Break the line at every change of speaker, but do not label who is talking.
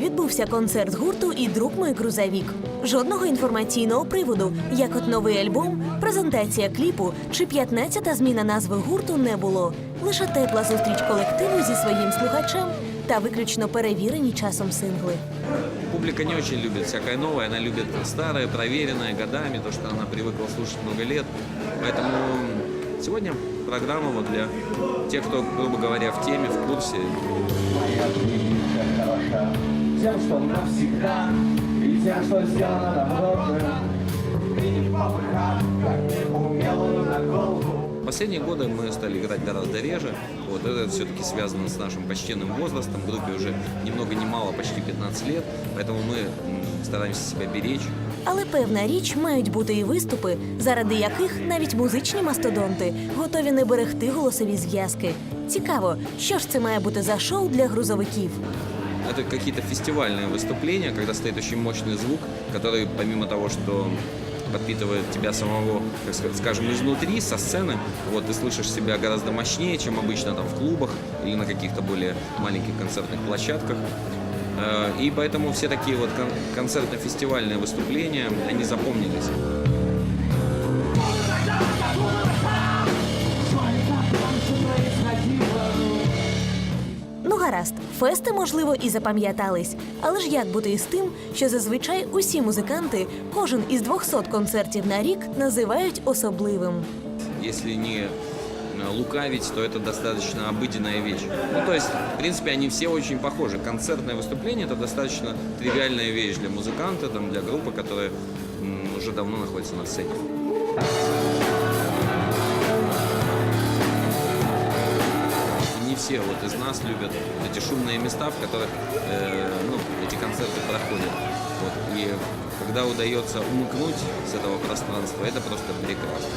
відбувся концерт гурту і друг мой грузовік. Жодного інформаційного приводу, як от новий альбом, презентація кліпу чи 15-та зміна назви гурту не було. Лише тепла зустріч колективу зі своїм слухачем та виключно перевірені часом сингли.
Публика не очень любит всякое новое, она любит старое, проверенное годами, то, что она привыкла слушать много лет. Поэтому сегодня программа для тех, кто, грубо говоря, в теме, в курсе
Моя жизнь хороша Тем, что навсегда И тем, что сделано добротно И не попыхать, как неумелую наколку
Последние годы мы стали играть гораздо реже. Вот это все-таки связано с нашим почтенным возрастом. Группе уже ни много ни мало, почти 15 лет. Поэтому мы м, стараемся себя беречь.
Але певна річ мають бути і виступи, заради яких навіть музичні мастодонти готові не берегти голосові зв'язки. Цікаво, що ж це має бути за шоу для грузовиків.
Это какие-то фестивальные выступления, когда стоит очень мощный звук, который помимо того, что подпитывает тебя самого, как сказать, скажем, изнутри, со сцены, вот ты слышишь себя гораздо мощнее, чем обычно там в клубах или на каких-то более маленьких концертных площадках. Э, И поэтому все такие вот кон- концертно-фестивальные выступления, они запомнились.
Ну гаразд, фести, можливо, і запам'ятались. Але ж як бути із тим, що зазвичай усі музиканти кожен із 200 концертів на рік називають особливим.
Если не э, лукавить, то это достаточно обыденная вещь. Ну, то есть, в принципе, они все очень похожи. Концертное выступление – это достаточно тривиальная вещь для музыканта, там, для группы, которая м, уже давно находится на сцене. Все вот из нас любят эти шумные места, в которых э, ну, эти концерты проходят. Вот. И когда удается умыкнуть с этого пространства, это просто прекрасно.